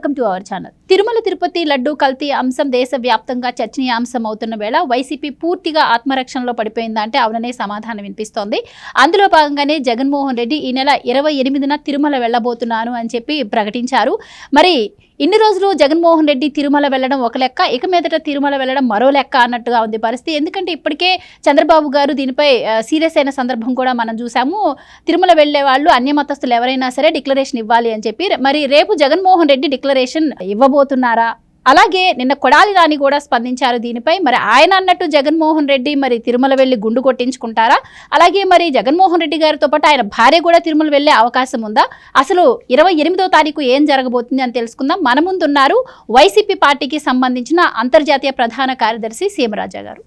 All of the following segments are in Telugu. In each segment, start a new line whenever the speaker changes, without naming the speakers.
Welcome to our channel. Tirumala Tirupati laddu కల్తీ అంశం దేశవ్యాప్తంగా చర్చనీయాంశం అవుతున్న వేళ వైసీపీ పూర్తిగా ఆత్మరక్షణలో పడిపోయిందంటే అవుననే సమాధానం వినిపిస్తోంది. అందులో భాగంగానే జగన్మోహన్ రెడ్డి ఈ నెల ఇరవై ఎనిమిదిన తిరుమల వెళ్ళబోతున్నాను అని చెప్పి ప్రకటించారు. మరి ఇన్ని రోజులు జగన్మోహన్ రెడ్డి తిరుమల వెళ్ళడం ఒక లెక్క ఇక మీదట తిరుమల వెళ్ళడం మరో లెక్క అన్నట్టుగా ఉంది పరిస్థితి. ఎందుకంటే ఇప్పటికే చంద్రబాబు గారు దీనిపై సీరియస్ అయిన సందర్భం కూడా మనం చూసాము. తిరుమల వెళ్ళే వాళ్ళు అన్య మతస్థులు ఎవరైనా సరే డిక్లరేషన్ ఇవ్వాలి అని చెప్పి మరి రేపు జగన్మోహన్ రెడ్డి డిక్లరేషన్ ఇవ్వబోతున్నారా? అలాగే నిన్న కొడాలి రాని కూడా స్పందించారు దీనిపై. మరి ఆయన అన్నట్టు జగన్మోహన్ రెడ్డి మరి తిరుమల వెళ్ళి గుండు కొట్టించుకుంటారా? అలాగే మరి జగన్మోహన్ రెడ్డి గారితో పాటు ఆయన భార్య కూడా తిరుమల వెళ్ళే అవకాశం ఉందా? అసలు ఇరవై ఎనిమిదో తారీఖు ఏం జరగబోతుంది అని తెలుసుకుందాం. మన ముందున్నారు వైసీపీ పార్టీకి సంబంధించిన అంతర్జాతీయ ప్రధాన కార్యదర్శి సీమరాజా గారు.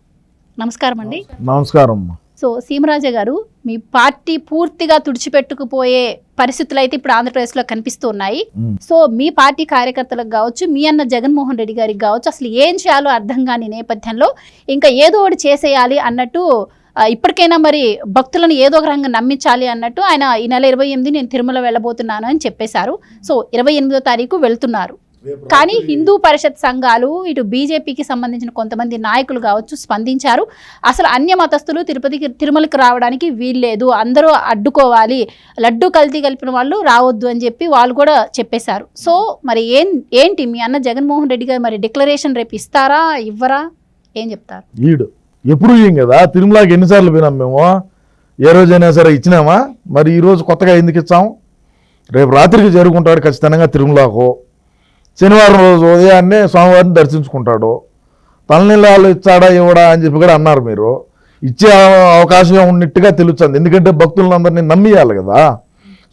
నమస్కారం అండి
నమస్కారం.
సో సీమరాజా గారు మీ పార్టీ పూర్తిగా తుడిచిపెట్టుకుపోయే పరిస్థితులు అయితే ఇప్పుడు ఆంధ్రప్రదేశ్లో కనిపిస్తూ ఉన్నాయి. సో మీ పార్టీ కార్యకర్తలకు కావచ్చు మీ అన్న జగన్మోహన్ రెడ్డి గారికి కావచ్చు అసలు ఏం చేయాలో అర్థం కాని నేపథ్యంలో ఇంకా ఏదో ఒకటి చేసేయాలి అన్నట్టు ఇప్పటికైనా మరి భక్తులను ఏదో ఒక రంగం నమ్మించాలి అన్నట్టు ఆయన ఈ నెల ఇరవై ఎనిమిది నేను తిరుమల వెళ్ళబోతున్నాను అని చెప్పేశారు. సో ఇరవై ఎనిమిదో తారీఖు వెళ్తున్నారు. కానీ హిందూ పరిషత్ సంఘాలు ఇటు బీజేపీకి సంబంధించిన కొంతమంది నాయకులు కావచ్చు స్పందించారు. అసలు అన్య మతస్థులు తిరుపతికి తిరుమలకి రావడానికి వీల్లేదు. అందరూ అడ్డుకోవాలి. లడ్డు కల్తీ కలిపిన వాళ్ళు రావద్దు అని చెప్పి వాళ్ళు కూడా చెప్పేశారు. సో మరి ఏం ఏంటి మీ అన్న జగన్మోహన్ రెడ్డి గారు మరి డిక్లరేషన్ రేపు ఇస్తారా ఇవ్వరా? ఏం చెప్తారు?
ఈడు ఎప్పుడు ఇయ్యం కదా? తిరుమలకి ఎన్నిసార్లు పోయినాం మేము? ఏ రోజైనా సరే ఇచ్చినామా? మరి ఈ రోజు కొత్తగా ఎందుకు ఇచ్చాం? రేపు రాత్రికి చేరుకుంటాడు ఖచ్చితంగా తిరుమలకు. శనివారం రోజు ఉదయాన్నే స్వామివారిని దర్శించుకుంటాడు. తలనీలాలు ఇచ్చాడా ఇవ్వడా అని చెప్పి కూడా అన్నారు మీరు. ఇచ్చే అవకాశం ఉన్నట్టుగా తెలుస్తుంది. ఎందుకంటే భక్తులందరినీ నమ్మియాలి కదా.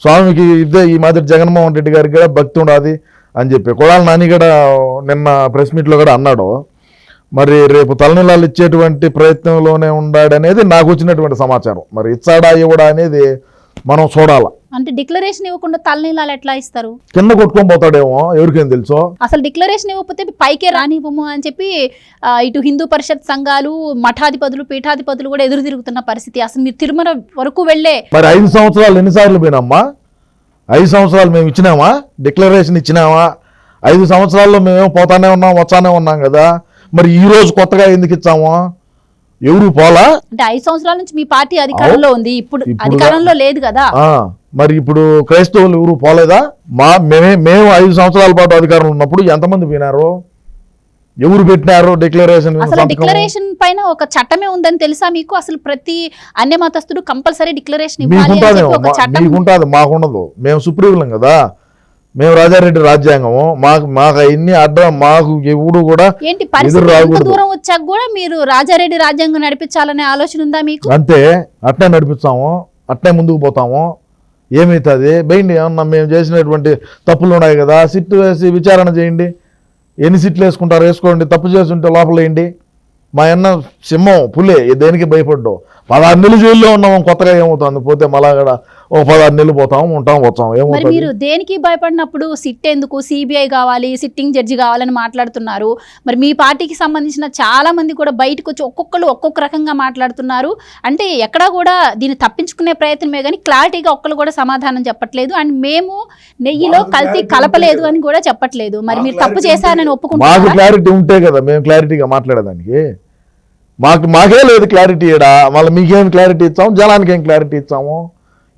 స్వామికి ఇదే ఈ మాదిరి జగన్మోహన్ రెడ్డి గారికి కూడా భక్తి ఉండాలి అని చెప్పి. కొడాల నాని కూడా నిన్న ప్రెస్ మీట్లో కూడా అన్నాడు. మరి రేపు తలనీలాలు ఇచ్చేటువంటి ప్రయత్నంలోనే ఉండాడనేది నాకు వచ్చినటువంటి సమాచారం. మరి ఇచ్చాడా ఇవ్వడా అనేది మనం చూడాలి.
అంటే డిక్లరేషన్ ఇవ్వకుండా తలనీలాలు ఎట్లా ఇస్తారు?
కింద కొట్టుకొని పోతాడేమో ఎవరికేం తెలుసో?
అసలు డిక్లరేషన్ ఇవ్వకపోతే పైకే రానివ్వము అని చెప్పి ఆ, ఇటు హిందూ పరిషత్ సంఘాలు మఠాధిపతులు పీఠాధిపతులు కూడా ఎదురు తిరుగుతున్న పరిస్థితి. అసలు మీరు తిరుమల వరకు వెళ్ళే
మరి ఐదు సంవత్సరాలు ఎన్నిసార్లు పోయినామ్మా? ఐదు సంవత్సరాలు మేము ఇచ్చినామా? డిక్లరేషన్ ఇచ్చినామా? ఐదు సంవత్సరాల్లో మేము పోతానే ఉన్నాం వచ్చానే ఉన్నాం కదా. మరి ఈ రోజు కొత్తగా ఎందుకు ఇచ్చాము? ఎవరు పోలా?
అంటే ఐదు సంవత్సరాల నుంచి మీ పార్టీ అధికారంలో ఉంది. ఇప్పుడు అధికారంలో లేదు కదా.
మరి ఇప్పుడు క్రైస్తవులు ఎవరు పోలేదా? మా మేమే మేము ఐదు సంవత్సరాల పాటు అధికారంలో ఉన్నప్పుడు ఎంతమంది పోయినారు? ఎవరు పెట్టినారు డిక్లరేషన్?
డిక్లరేషన్ పైన ఒక చట్టమే ఉందని తెలుసా మీకు? అసలు ప్రతి అన్య మతస్థుడు కంపల్సరీ డిక్లరేషన్ ఇవ్వాలి ఒక చట్టం
మాకుండదు. మేము సుప్రీంలం కదా. మేము రాజారెడ్డి రాజ్యాంగము మాకు మాకు అవన్నీ అడ్డం మాకు ఎవడు కూడా
ఏంటి పరిస్థితి. దూరం వచ్చాక కూడా మీరు రాజారెడ్డి రాజ్యాంగం నడిపించాలనే ఆలోచన ఉందా మీకు?
అంతే అట్నే నడిపిస్తాము అట్నే ముందుకు పోతాము. ఏమవుతుంది బయట ఏమన్నా మేము చేసినటువంటి తప్పులు ఉన్నాయి కదా సిట్ వేసి విచారణ చేయండి. ఎన్ని సిట్లు వేసుకుంటారు? వేసుకోండి. తప్పు చేస్తుంటే లోపల వేయండి. మా అన్న సింహం పులే దేనికి భయపడ్డావు పదహారు నెలలు జైల్లో ఉన్నాము కొత్తగా ఏమవుతుంది? పోతే మళ్ళా కూడా ఓ పదహారు నెలలు పోతాము ఉంటాం
మరి
ఏమవుతుంది
మీరు దేనికి భయపడినప్పుడు సిట్ ఎందుకు? సిబిఐ కావాలి సిట్టింగ్ జడ్జి కావాలని మాట్లాడుతున్నారు. మరి మీ పార్టీకి సంబంధించిన చాలా మంది కూడా బయటకు వచ్చి ఒక్కొక్కరు ఒక్కొక్క రకంగా మాట్లాడుతున్నారు. అంటే ఎక్కడా కూడా దీన్ని తప్పించుకునే ప్రయత్నమే కానీ క్లారిటీగా ఒక్కరు కూడా సమాధానం చెప్పట్లేదు. అండ్ మేము నెయ్యిలో కల్తీ కలపలేదు అని కూడా చెప్పట్లేదు. మరి మీరు తప్పు చేశారని
మాకు
ఒప్పుకుంటున్నారా?
క్లారిటీ ఉంటే కదా మేము క్లారిటీగా మాట్లాడేదానికి. మాకు మాకే లేదు క్లారిటీ ఈడ. మళ్ళీ మీకేం క్లారిటీ ఇచ్చాము జనానికి ఏం క్లారిటీ ఇచ్చాము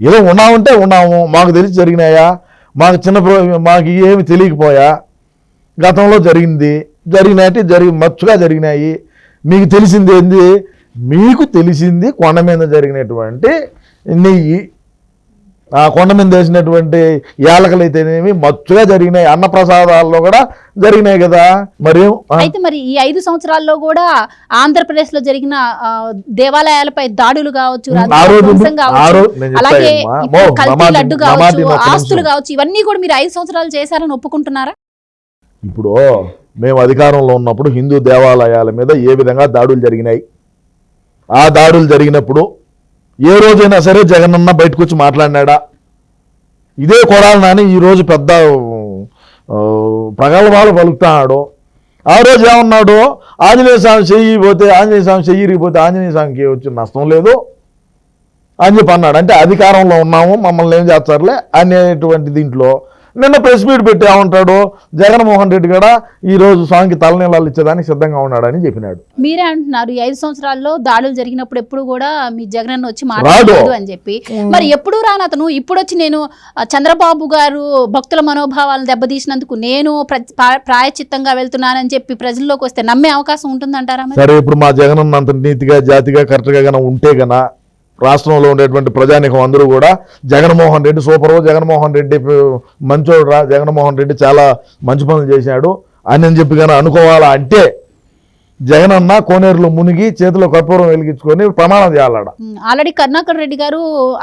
ఏదో ఉన్నామంటే ఉన్నాము. మాకు తెలిసి జరిగినాయా? మాకు చిన్న మాకు ఏమి తెలియకపోయా? గతంలో జరిగింది. జరిగినట్టు జరిగి మచ్చుగా జరిగినాయి. మీకు తెలిసింది ఏంది? మీకు తెలిసింది కొండ మీద జరిగినటువంటి నెయ్యి. ఆ కొండ మీద వేసినటువంటి యాలకలు అయితేనేమి మచ్చుగా జరిగినాయి అన్నప్రసాదాల్లో కూడా జరిగినాయి కదా. మరి
అయితే మరి ఈ ఐదు సంవత్సరాల్లో కూడా ఆంధ్రప్రదేశ్లో జరిగిన దేవాలయాలపై దాడులు కావచ్చు కావచ్చు అలాగే లడ్డు. ఆస్తులు కావచ్చు ఇవన్నీ కూడా మీరు ఐదు సంవత్సరాలు చేశారని ఒప్పుకుంటున్నారా?
ఇప్పుడు మేము అధికారంలో ఉన్నప్పుడు హిందూ దేవాలయాల మీద ఏ విధంగా దాడులు జరిగినాయి? ఆ దాడులు జరిగినప్పుడు ఏ రోజైనా సరే జగనన్న బయటకు వచ్చి మాట్లాడినాడా? ఇదే కొడాలి నాని ఈ రోజు పెద్ద ప్రగల్భాలు పలుకుతున్నాడు. ఆ రోజు ఏమన్నాడు? ఆంజనేయ స్వామి చెయ్యిపోతే ఆంజనేయ స్వామి చెయ్యిరిగిపోతే ఆంజనేయ స్వామికి వచ్చిన నష్టం లేదు అని చెప్పి అన్నాడు. అంటే అధికారంలో ఉన్నాము మమ్మల్ని ఏం చేస్తారులే? అనేటువంటి దీంట్లో నిన్న ప్రెస్ మీట్ పెట్టి ఏమంటాడు? జగన్మోహన్ రెడ్డి కూడా ఈ రోజు స్వామికి తలనీళ్ళు ఇచ్చేదానికి సిద్ధంగా ఉన్నాడని చెప్పినాడు.
మీరే అంటున్నారు ఈ ఐదు సంవత్సరాల్లో దాడులు జరిగినప్పుడు ఎప్పుడు కూడా మీ జగన్ వచ్చి
రాడు.
మాట్లాడలేదు అని చెప్పి. మరి ఎప్పుడు రాను అతను? ఇప్పుడు వచ్చి నేను చంద్రబాబు గారు భక్తుల మనోభావాలను దెబ్బతీసినందుకు నేను ప్ర- ప్రా- ప్రాయశ్చిత్తంగా వెళ్తున్నానని చెప్పి ప్రజల్లోకి వస్తే నమ్మే అవకాశం ఉంటుందంటారా మరి?
సరే ఇప్పుడు మా జగన్ అంత నీతిగా జాతిగా కరెక్ట్గా గన ఉంటే గన రాష్ట్రంలో ఉండేటువంటి ప్రజానికం అందరూ కూడా జగన్మోహన్ రెడ్డి సూపరు జగన్మోహన్ రెడ్డి మంచోడు రా జగన్మోహన్ రెడ్డి చాలా మంచి పనులు చేశాడు. అని అని చెప్పి గన అనుకోవాలా అంటే జగన్ అన్న కోనేరులో మునిగి చేతిలో కర్పూరం వెలిగించుకొని ప్రమాణం చేయాలడ
ఆల్రెడీ కరుణాకర్ రెడ్డి గారు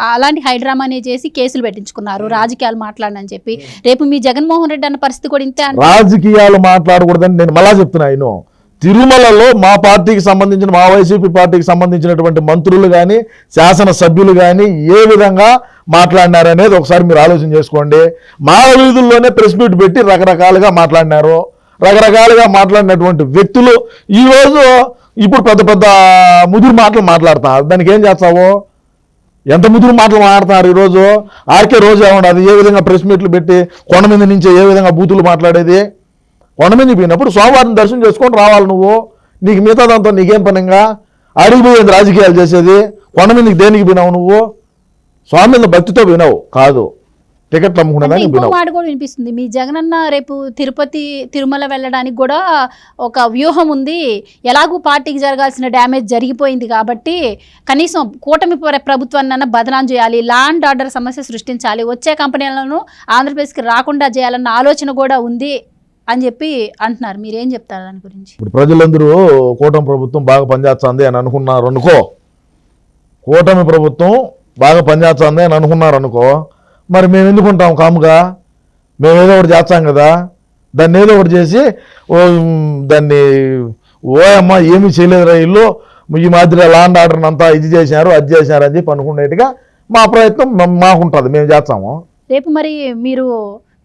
అలాంటి హైడ్రామానే చేసి కేసులు పెట్టించుకున్నారు. రాజకీయాలు మాట్లాడనని చెప్పి. రేపు మీ జగన్మోహన్ రెడ్డి అన్న పరిస్థితి కూడా ఇంతే
రాజకీయాలు మాట్లాడకూడదని నేను మళ్ళా చెప్తున్నా తిరుమలలో మా పార్టీకి సంబంధించిన మా వైసీపీ పార్టీకి సంబంధించినటువంటి మంత్రులు కానీ శాసనసభ్యులు కానీ ఏ విధంగా మాట్లాడినారనేది ఒకసారి మీరు ఆలోచన చేసుకోండి. మా వీధుల్లోనే ప్రెస్ మీట్ పెట్టి రకరకాలుగా మాట్లాడినారు. రకరకాలుగా మాట్లాడినటువంటి వ్యక్తులు ఈరోజు ఇప్పుడు పెద్ద పెద్ద ముదురు మాటలు మాట్లాడతారు దానికి ఏం చేస్తావు? ఎంత ముదురు మాటలు మాట్లాడతారు ఈరోజు ఆర్కే రోజు ఏమన్నది ఏ విధంగా ప్రెస్ మీట్లు పెట్టి కొండ మీద నుంచి ఏ విధంగా బూతులు మాట్లాడేది? కొండ మీద పోయినప్పుడు సోమవారం దర్శనం చేసుకొని రావాలి నువ్వు. నీకు మిగతా దాంతో నీకేం పనిగా? అడిగిపోయింది రాజకీయాలు చేసేది. కొండ మీదకి దేనికి పోయినావు నువ్వు? స్వామి మీద భక్తితో పోయినావు. కాదు. టికెట్లు
ఇంకో
పోయినావు.
మాట కూడా వినిపిస్తుంది. మీ జగనన్న రేపు తిరుపతి తిరుమల వెళ్ళడానికి కూడా ఒక వ్యూహం ఉంది. ఎలాగూ పార్టీకి జరగాల్సిన డ్యామేజ్ జరిగిపోయింది కాబట్టి కనీసం కూటమి ప్ర- ప్రభుత్వాన్ని బదనాం చేయాలి. ల్యాండ్ ఆర్డర్ సమస్య సృష్టించాలి. వచ్చే కంపెనీలను ఆంధ్రప్రదేశ్కి రాకుండా చేయాలన్న ఆలోచన కూడా ఉంది. అని చెప్పి అంటున్నారు. మీరేం చెప్తారు దాని గురించి?
ఇప్పుడు ప్రజలందరూ కూటమి ప్రభుత్వం బాగా పనిచేస్తుంది అని అనుకున్నారు అనుకో. కూటమి ప్రభుత్వం బాగా పనిచేస్తుంది అని అనుకున్నారు అనుకో. మరి మేము ఎందుకుంటాం కాముగా? మేము ఏదో ఒకటి చేస్తాం కదా. దాన్ని ఏదో ఒకటి చేసి ఓ దాన్ని ఓ అమ్మ ఏమీ చేయలేదురా ఇల్లు. ఈ మాదిరి లాండ్ ఆర్డర్ అంతా ఇది చేశారు అది చేశారు అని చెప్పి అనుకునేట్టుగా మా ప్రయత్నం మాకుంటుంది. మేము చేస్తాము.
రేపు మరి మీరు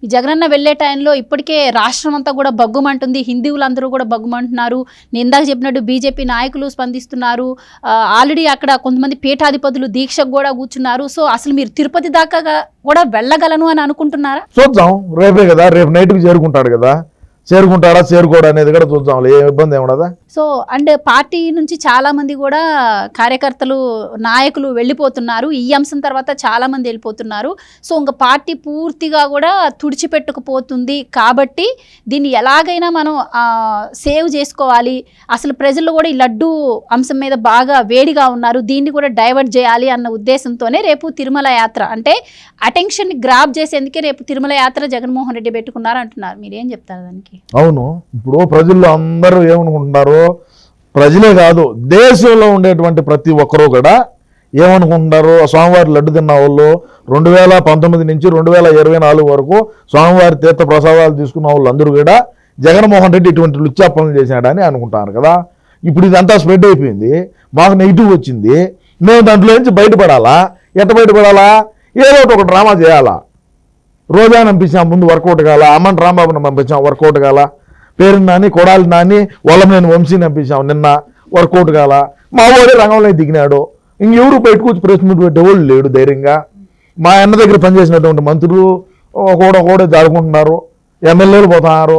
ఈ జగనన్న వెళ్ళే టైంలో ఇప్పటికే రాష్ట్రం అంతా కూడా బగ్గుమంటుంది హిందువులందరూ కూడా బగ్గుమంటున్నారు నేను ఇందాక చెప్పినట్టు బీజేపీ నాయకులు స్పందిస్తున్నారు. ఆల్రెడీ అక్కడ కొంతమంది పీఠాధిపతులు దీక్షకు కూడా కూర్చున్నారు. సో అసలు మీరు తిరుపతి దాకా కూడా వెళ్ళగలను అని అనుకుంటున్నారా?
చూద్దాం. రేపే కదా. రేపు నైట్కి చేరుకుంటాడు కదా. చేరుకుంటాడా చేరుకోడా అనేది కూడా చూద్దాం. ఏ ఇబ్బంది ఏముండదా
సో అండ్ పార్టీ నుంచి చాలా మంది కూడా కార్యకర్తలు నాయకులు వెళ్ళిపోతున్నారు. ఈ అంశం తర్వాత చాలా మంది వెళ్ళిపోతున్నారు. సో ఇంకా పార్టీ పూర్తిగా కూడా తుడిచిపెట్టుకుపోతుంది. కాబట్టి దీన్ని ఎలాగైనా మనం సేవ్ చేసుకోవాలి. అసలు ప్రజలు కూడా ఈ లడ్డు అంశం మీద బాగా వేడిగా ఉన్నారు. దీన్ని కూడా డైవర్ట్ చేయాలి అన్న ఉద్దేశంతోనే రేపు తిరుమల యాత్ర. అంటే అటెన్షన్ గ్రాప్ చేసేందుకే రేపు తిరుమల యాత్ర జగన్మోహన్ రెడ్డి పెట్టుకున్నారు అంటున్నారు. మీరేం చెప్తారు దానికి?
అవును. ఇప్పుడు ప్రజల్లో అందరూ ఏమనుకుంటున్నారు ప్రజలే కాదు దేశంలో ఉండేటువంటి ప్రతి ఒక్కరూ కూడా ఏమనుకుంటున్నారు స్వామివారి లడ్డు తిన్న వాళ్ళు రెండు వేల పంతొమ్మిది నుంచి రెండు వేల ఇరవై నాలుగు వరకు స్వామివారి తీర్థ ప్రసాదాలు తీసుకున్న వాళ్ళు అందరూ కూడా జగన్మోహన్ రెడ్డి ఇటువంటి లుచ్చా పనులు చేశాడని అనుకుంటారు కదా. ఇప్పుడు ఇదంతా స్ప్రెడ్ అయిపోయింది. మాకు నెగిటివ్ వచ్చింది. మేము దాంట్లో నుంచి బయటపడాలా? ఎట్ట బయటపడాలా? ఏదో ఒకటి ఒక డ్రామా చేయాలా? రోజాని పంపించాం ముందు వర్కౌట్ కాల అమ్మన్ రాంబాబుని పంపించాం వర్కౌట్ కాల పేరు నాని కొడాలి నాని వల్లమనేని వంశీని పంపించాం నిన్న వర్కౌట్ కాల మా వాడే రంగంలో దిగినాడు. ఇంకెవరు బయటకు వచ్చి ప్రెస్ మీట్ పెట్టేవాళ్ళు లేడు ధైర్యంగా. మా అన్న దగ్గర పనిచేసినటువంటి మంత్రులు కూడా కూడా జారుకుంటున్నారు. ఎమ్మెల్యేలు పోతున్నారు.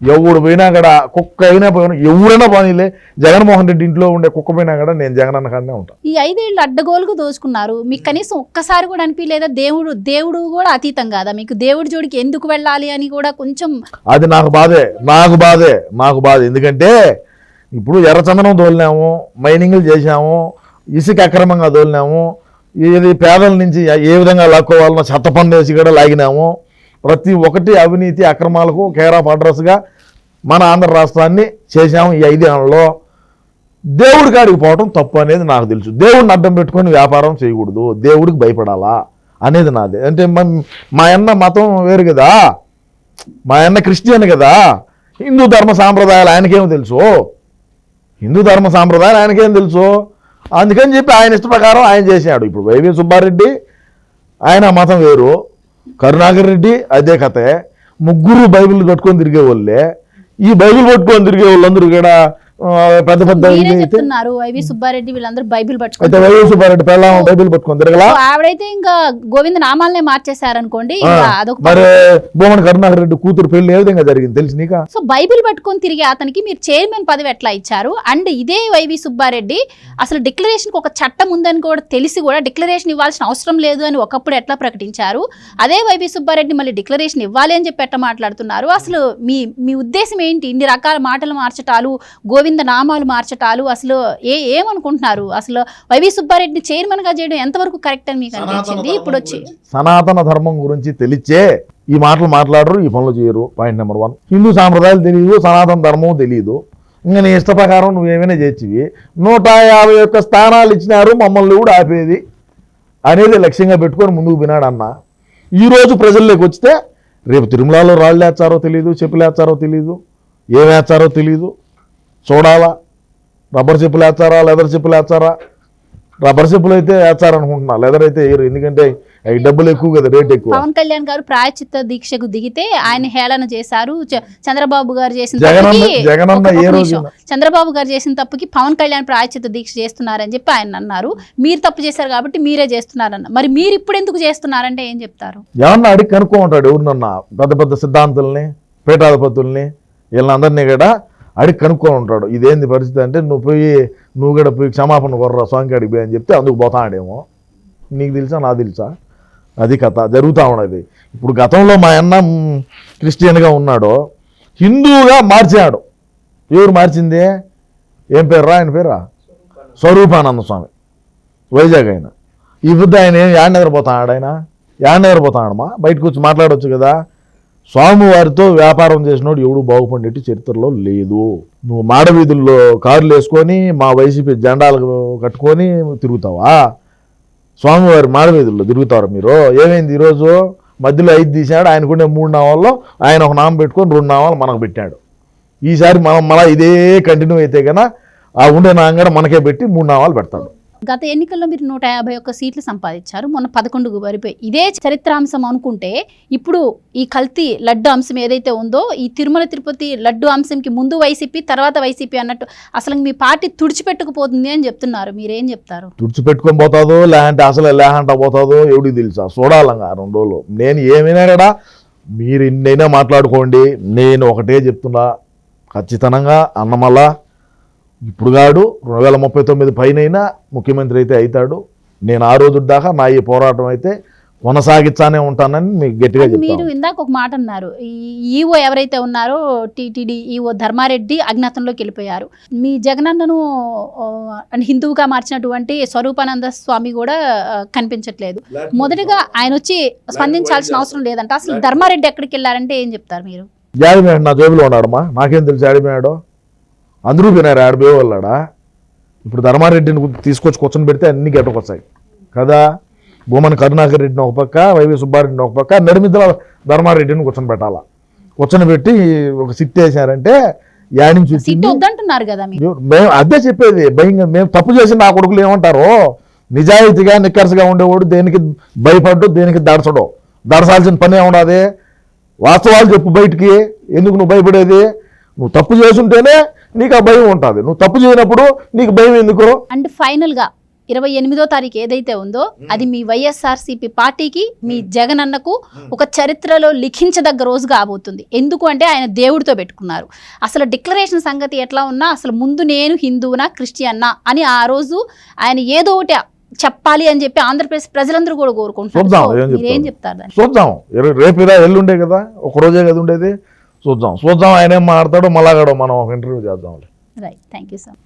ఎవడు పోయినా కూడా కుక్క అయినా పోయినా ఎవరైనా పోనీలే. జగన్మోహన్ రెడ్డి ఇంట్లో ఉండే కుక్క పోయినా కూడా నేను జగన్ అన్న కాడనే ఉంటాను
ఈ ఐదేళ్ళు అడ్డగోలుగా దోచుకున్నారు. మీకు కనీసం ఒక్కసారి కూడా అనిపించలేదా దేవుడు దేవుడు కూడా అతీతం కాదా? మీకు దేవుడి జోడికి ఎందుకు వెళ్ళాలి అని కూడా కొంచెం
అది నాకు బాధే నాకు బాధే నాకు బాధ. ఎందుకంటే ఇప్పుడు ఎర్రచందనం తోలినాము మైనింగ్లు చేశాము ఇసుక అక్రమంగా తోలినాము ఇది పేదల నుంచి ఏ విధంగా లాక్కోవాలన్న చెత్త పన్ను వేసి కూడా లాగినాము. ప్రతి ఒక్కటి అవినీతి అక్రమాలకు కేర్ ఆఫ్ అడ్రస్గా మన ఆంధ్ర రాష్ట్రాన్ని చేశాము ఈ ఐదేళ్ళలో దేవుడి కాడికి పోవటం తప్పు అనేది నాకు తెలుసు. దేవుడిని అడ్డం పెట్టుకొని వ్యాపారం చేయకూడదు. దేవుడికి భయపడాలా అనేది నాది. అంటే మా అన్న మతం వేరు కదా. మా అన్న క్రిస్టియన్ కదా. హిందూ ధర్మ సాంప్రదాయాలు ఆయనకేం తెలుసు? హిందూ ధర్మ సాంప్రదాయాలు ఆయనకేం తెలుసు? అందుకని చెప్పి ఆయన ఇష్ట ప్రకారం ఆయన చేశాడు. ఇప్పుడు వైవి సుబ్బారెడ్డి ఆయన మతం వేరు. కరుణాకర్ రెడ్డి అదే కథే. ముగ్గురు బైబిల్ కట్టుకొని తిరిగే వాళ్ళే. ఈ బైబిల్ పట్టుకొని తిరిగే వాళ్ళందరూ కూడా పెద్ద పెద్ద
చెప్తున్నారు వైవి సుబ్బారెడ్డి వీళ్ళందరూ బైబిల్ పట్టుకుంటారు
వైవి సుబ్బారెడ్డి పెళ్ళాం బైబిల్ పట్టుకొని తిరగలా?
ఆవిడైతే ఇంకా గోవింద నామాలనే మార్చేశారనుకోండి అదొక
మరి భూమన్ కరుణాకర్ రెడ్డి కూతురు పెళ్ళి ఏ విధంగా జరిగింది తెలిసి నీకా?
సో బైబిల్ పట్టుకొని తిరిగే అతనికి మీరు చైర్మన్ పదవి ఎట్లా ఇచ్చారు? అండ్ ఇదే వైవి సుబ్బారెడ్డి అసలు డిక్లరేషన్ ఒక చట్టం ఉందని కూడా తెలిసి కూడా డిక్లరేషన్ ఇవ్వాల్సిన అవసరం లేదు అని ఒకప్పుడు ఎట్లా ప్రకటించారు? అదే వైవి సుబ్బారెడ్డి మళ్ళీ డిక్లరేషన్ ఇవ్వాలి అని చెప్పి ఎట్లా మాట్లాడుతున్నారు? అసలు మీ మీ ఉద్దేశం ఏంటి? ఇన్ని రకాల మాటలు మార్చటాలు గోవింద నామాలు మార్చటాలు అసలు ఏ ఏమనుకుంటున్నారు? అసలు వైవి సుబ్బారెడ్డిని చైర్మన్గా చేయడం ఎంతవరకు కరెక్ట్ అని మీకు అనిపించింది? ఇప్పుడు వచ్చి
సనాతన ధర్మం గురించి తెలిచే ఈ మాటలు మాట్లాడరు ఈ పనులు చేయరు. పాయింట్ నెంబర్ వన్ హిందూ సాంప్రదాయాలు తెలియదు సనాతన ధర్మం తెలియదు. ఇంకా నీ ఇష్ట ప్రకారం నువ్వేమైనా చేర్చివి నూట యాభై ఒక్క స్థానాలు ఇచ్చినారు మమ్మల్ని కూడా ఆపేది అనేది లక్ష్యంగా పెట్టుకొని ముందుకు వినాడు అన్న ఈరోజు ప్రజల్లోకి వస్తే రేపు తిరుమలలో రాళ్ళు వేస్తారో తెలియదు చెప్పులు వేస్తారో తెలియదు ఏం వేస్తారో తెలియదు చూడాలా? రబ్బర్ చెప్పులు వేస్తారా? లెదర్ చెప్పులు వేస్తారా? రబ్బర్ చెప్పులు అయితే వేస్తారనుకుంటున్నా. లెదర్ అయితే వేయరు. ఎందుకంటే డబ్బులు ఎక్కువ కదా రేట్ ఎక్కువ.
పవన్ కళ్యాణ్ గారు ప్రాయచిత్త దీక్షకు దిగితే ఆయన హేళన చేశారు. చంద్రబాబు గారు చేసిన? చంద్రబాబు గారు చేసిన తప్పుకి పవన్ కళ్యాణ్ ప్రాయచిత్త దీక్ష చేస్తున్నారని చెప్పి ఆయన అన్నారు. మీరు తప్పు చేశారు కాబట్టి మీరే చేస్తున్నారన్న. మరి మీరు ఇప్పుడు ఎందుకు చేస్తున్నారంటే ఏం చెప్తారు?
ఏమన్నా అడిగి కనుక్కో ఉంటాడు ఎవరినన్నా? పెద్ద పెద్ద సిద్ధాంతుల్ని పీఠాధిపతుల్ని వీళ్ళందరినీ కూడా అడిగి కనుక్కొని ఉంటాడు. ఇదేంది పరిస్థితి అంటే నువ్వు పోయి నువ్వు కూడా పోయి క్షమాపణ కొర్రా స్వామికి అడిగి పోయి అని చెప్తే అందుకు పోతాడేమో. నీకు తెలుసా నాకు తెలుసా? అది కథ. జరుగుతూ ఉన్నది. ఇప్పుడు గతంలో మా అన్న క్రిస్టియన్గా ఉన్నాడు హిందువుగా మార్చాడు. ఎవరు మార్చింది? ఏం పేరు ఆయన పేరా? స్వరూపానంద స్వామి. వైజాగ్ ఆయన. ఈ బుద్ధ ఆయన ఏం యాడ్ నిద్రపోతాడు ఆయన? యాడ్ నిద్రపోతాడమ్మా? బయటకు వచ్చి మాట్లాడవచ్చు కదా. స్వామివారితో వ్యాపారం చేసినోడు ఎవడు బాగుపడేట్టు చరిత్రలో లేదు. నువ్వు మాడవీధుల్లో కార్లు వేసుకొని మా వైసీపీ జెండాలు కట్టుకొని తిరుగుతావా? స్వామివారి మాడవీధుల్లో తిరుగుతారు మీరు? ఏమైంది ఈరోజు? మధ్యలో ఐదు తీశాడు ఆయనకుండే మూడు నావాల్లో ఆయన ఒక నామం పెట్టుకొని రెండు నామాలు మనకు పెట్టాడు. ఈసారి మనం మళ్ళీ ఇదే కంటిన్యూ అయితే కన్నా ఆ ఉండే నాంగడ మనకే పెట్టి మూడు నామాలు పెడతాడు.
గత ఎన్నికల్లో మీరు నూట యాభై ఒక్క సీట్లు సంపాదించారు. మొన్న పదకొండుకు వరిపోయి ఇదే చరిత్రాంశం అనుకుంటే ఇప్పుడు ఈ కల్తీ లడ్డు అంశం ఏదైతే ఉందో ఈ తిరుమల తిరుపతి లడ్డు అంశంకి ముందు వైసీపీ తర్వాత వైసీపీ అన్నట్టు అసలు మీ పార్టీ తుడిచిపెట్టుకుపోతుంది అని చెప్తున్నారు. మీరేం చెప్తారు?
తుడిచిపెట్టుకొని పోతాదో లేదంటే అసలు లేకుండా పోతాదో ఎవడికి తెలుసా. చూడాలంగా రెండు రోజులు. నేను ఏమైనా మీరు ఎన్నైనా మాట్లాడుకోండి. నేను ఒకటే చెప్తున్నా. ఖచ్చితంగా అన్నమల్ల ఇప్పుడు కాడు రెండు వేల ముప్పై తొమ్మిది పైన ముఖ్యమంత్రి అయితే అవుతాడు. నేను ఆ రోజు దాకా నా ఈ పోరాటం అయితే కొనసాగిస్తానే ఉంటానని మీకు గట్టిగా
మీరు ఇందాక ఒక మాట అన్నారు. ఈ ఈఓ ఎవరైతే ఉన్నారో టీటీడీ ఈఓ ధర్మారెడ్డి అజ్ఞాతంలోకి వెళ్ళిపోయారు. మీ జగనన్నను హిందువుగా మార్చినటువంటి స్వరూపానంద స్వామి కూడా కనిపించట్లేదు. మొదటగా ఆయన వచ్చి స్పందించాల్సిన అవసరం లేదంట. అసలు ధర్మారెడ్డి ఎక్కడికి వెళ్ళారంటే ఏం చెప్తారు మీరు?
జాడిపోయాడు నా జోబులో ఉన్నాడమ్మా. నాకేం తెలుసు ఆడిపోయాడు అందరూ పోయినారు ఆడిపోయే వాళ్ళాడా ఇప్పుడు ధర్మారెడ్డిని తీసుకొచ్చి కూర్చొని పెడితే అన్ని గెట్టకొచ్చాయి కదా? భూమన్ కరుణాకర్ రెడ్డిని ఒక పక్క వైవి సుబ్బారెడ్డిని ఒక పక్క నడిమిద్దల ధర్మారెడ్డిని కూర్చొని పెట్టాలా? కూర్చొని పెట్టి ఒక సిట్ వేసారంటే యాడ్ నుంచి
సీట్
వచ్చింది?
వద్దంటున్నారు కదా మీరు.
ఎవరు- మేము అదే చెప్పేది భయంగా మేము తప్పు చేసి నా కొడుకులు ఏమంటారు? నిజాయితీగా నిక్కర్సగా ఉండేవాడు దేనికి భయపడ్డు దేనికి దడచడు. దడసాల్సిన పని ఏమున్నది వాస్తవాలు చెప్పు బయటికి ఎందుకు నువ్వు భయపడేది? నువ్వు తప్పు చేసుంటేనే నీకు ఆ భయం ఉంటుంది. నువ్వు తప్పు చేయనప్పుడు నీకు భయం ఎందుకు?
అండ్ ఫైనల్గా ఇరవై ఎనిమిదో తారీఖు ఏదైతే ఉందో అది మీ వైఎస్ఆర్సీపీ పార్టీకి మీ జగనన్నకు ఒక చరిత్రలో లిఖించదగ్గ రోజు కాబోతుంది. ఎందుకు అంటే ఆయన దేవుడితో పెట్టుకున్నారు. అసలు డిక్లరేషన్ సంగతి ఎట్లా ఉన్నా అసలు ముందు నేను హిందువునా క్రిస్టియన్నా అని ఆ రోజు ఆయన ఏదో ఒకటి చెప్పాలి అని చెప్పి ఆంధ్రప్రదేశ్ ప్రజలందరూ కూడా కోరుకుంటున్నారు.
చూద్దాం, ఏం చెప్తారు? చూద్దాం. రేపు ఎల్లుండే కదా? ఒక రోజే కదా ఉండేది? చూద్దాం. చూద్దాం ఆయన ఏం మాట్లాడతాడో మళ్ళాగాడో మనం ఒక ఇంటర్వ్యూ చేద్దాం
రైట్ థ్యాంక్ యూ సార్